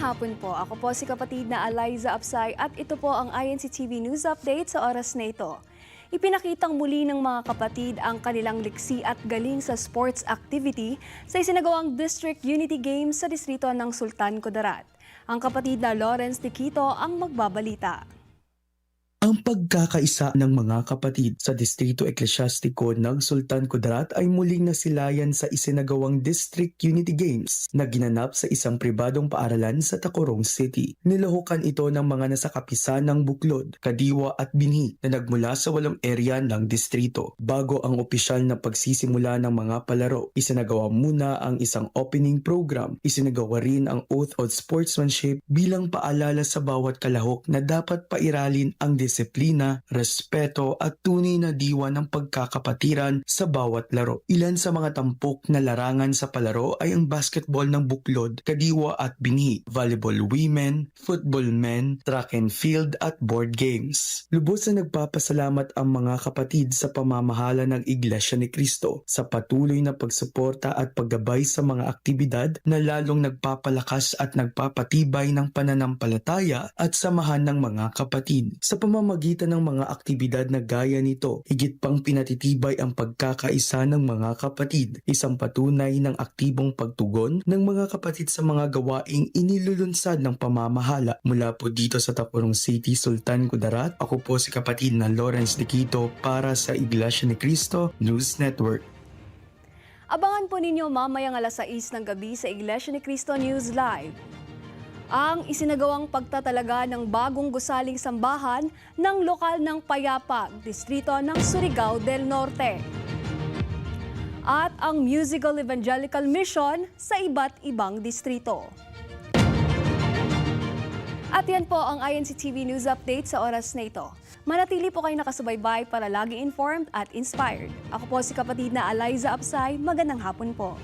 hapon po. Ako po si kapatid na Eliza Apsay at ito po ang INC TV News Update sa oras na ito. Ipinakitang muli ng mga kapatid ang kanilang liksi at galing sa sports activity sa isinagawang District Unity Games sa distrito ng Sultan Kudarat. Ang kapatid na Lawrence Tikito ang magbabalita. Ang pagkakaisa ng mga kapatid sa Distrito Eklesyastiko ng Sultan Kudarat ay muling nasilayan sa isinagawang District Unity Games na ginanap sa isang pribadong paaralan sa Tacorong City. Nilahukan ito ng mga nasakapisan ng buklod, kadiwa at binhi na nagmula sa walong area ng distrito. Bago ang opisyal na pagsisimula ng mga palaro, isinagawa muna ang isang opening program. Isinagawa rin ang Oath of Sportsmanship bilang paalala sa bawat kalahok na dapat pairalin ang disiplina, respeto at tunay na diwa ng pagkakapatiran sa bawat laro. Ilan sa mga tampok na larangan sa palaro ay ang basketball ng buklod, kadiwa at binhi, volleyball women, football men, track and field at board games. Lubos na nagpapasalamat ang mga kapatid sa pamamahala ng Iglesia ni Cristo sa patuloy na pagsuporta at paggabay sa mga aktibidad na lalong nagpapalakas at nagpapatibay ng pananampalataya at samahan ng mga kapatid. Sa pamamagitan ng mga aktibidad na gaya nito, higit pang pinatitibay ang pagkakaisa ng mga kapatid, isang patunay ng aktibong pagtugon ng mga kapatid sa mga gawaing inilulunsad ng pamamahala mula po dito sa Tacorong City, Sultan Kudarat. Ako po si kapatid na Lawrence Diquito para sa Iglesia ni Cristo News Network. Abangan po ninyo mamayang alas 6 ng gabi sa Iglesia ni Cristo News Live. Ang isinagawang pagtatalaga ng bagong gusaling sambahan ng lokal ng Payapag, distrito ng Surigao del Norte. At ang Musical Evangelical Mission sa iba't ibang distrito. At yan po ang INC TV News Update sa oras na ito. Manatili po kayo nakasubaybay para lagi informed at inspired. Ako po si kapatid na Eliza Apsay. Magandang hapon po.